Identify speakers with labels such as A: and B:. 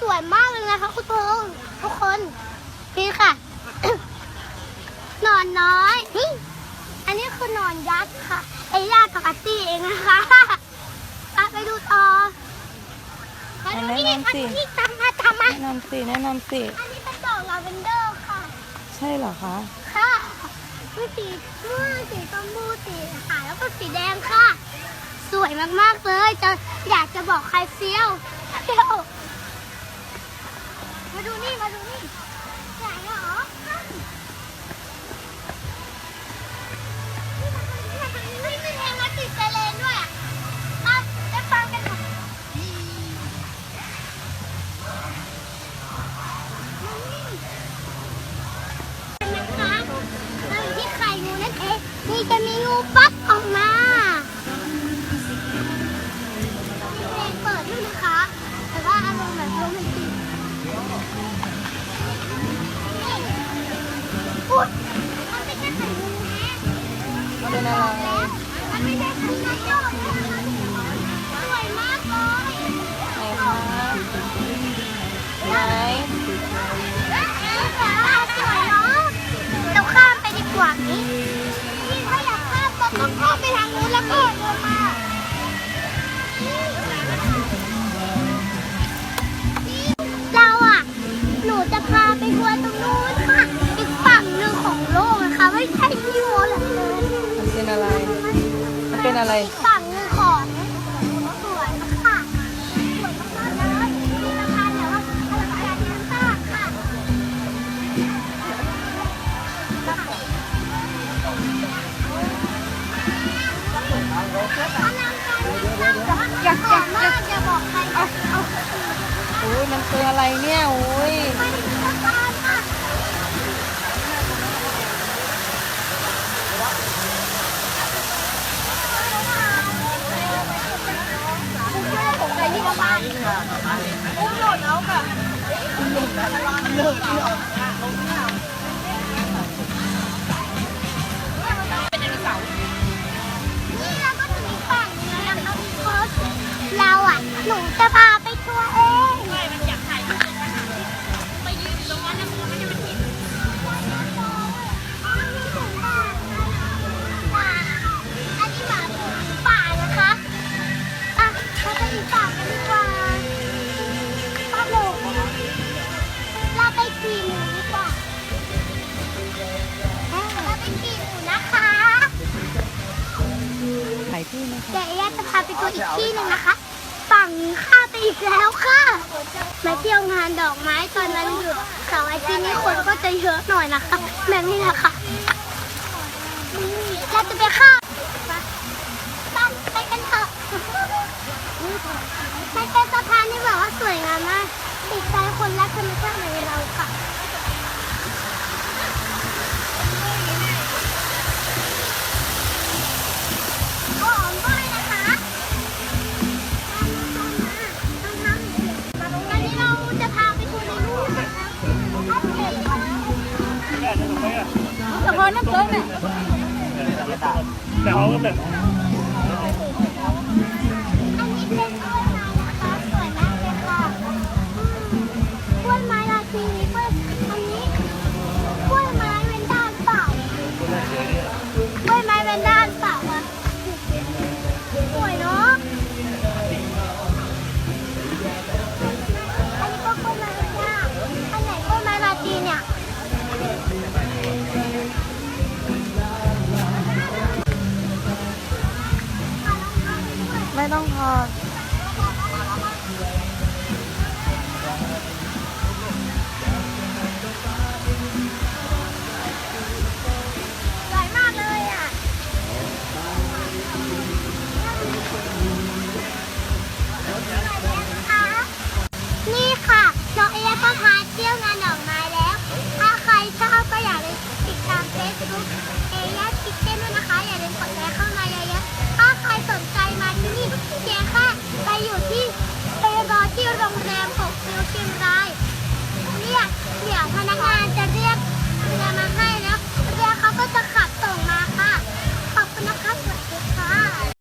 A: สวยมากเลยนะคะคุณพงษ์ทุกคนนี่ค่ะหนอนน้อยนี่อันนี้คือหนอนยักษ์ค่ะไอ้ญาติปกติเองนะคะอะไปดูต่อมาดูนี่
B: แนะนำ
A: มา
B: สิ
A: ดูนี่ตามมาตามมา
B: แนะนำสิแนะนำสิ
A: อันนี้เป็นดอกลาเวนเดอร์ค่ะ
B: ใช่เหรอคะ
A: ค่ะมีสีม่วงสีชมพูสีขาวแล้วก็สีแดงค่ะ สวยมากๆเลยจะอยากจะบอกใครเซียวเซียว มาดูนี่ มาดูนี่ใหญ่เหรอนี่มีเพลงมาติดไซเรนด้วยอะมาได้ฟังกันค่ะนะคะเราอยู่ที่ไข่งูนั่นเองนี่จะมีงูฟักออกมา กว่านี้
B: นี่
A: ถ้าอยากข้ามก็ต้องข้ามไปทางนู้นแล้วก็เดินมาเราอะ หนูจะพาไปทัวร์ตรงนู้นค่ะ อีกฝั่งหนึ่งของโลกนะคะ ไม่ใช่ที่โมหรอกเลย
B: มันเป็นอะไร มันเป็นอะไร
A: อีกฝั่งหนึ่งของ คืออะ
B: ไรเนี่ยโอุ้ย
A: ไปที่สะพานค่ะผมไปที่บ้านอุ้มหล่นเอาค่ะนี่เราก็ถึงอีกฝั่งหนึงแล้วนะคะพี่เฟิร์สเราอะ หนูจะพา ที่นะคะเดี๋
B: ย
A: วเอ๊จะพาไปดูอีกที่หนึ่งนะคะ ฝั่งข้าไปอีกแล้วค่ะ มาเที่ยวงานดอกไม้ตอนนั้นหยุดเสาร์อาทิตย์นี้คนก็จะเยอะหน่อยนะคะแบบนี้นะคะเราจะไปข้ามไปกันเถอะมันเป็นสะพานที่แบบว่าสวยงามมากติดใจคนรักธรรมชาติเหมือนเราค่ะ เต้
B: นเนี่ย
C: แต่เขาก็แบบ
B: ต้องทอด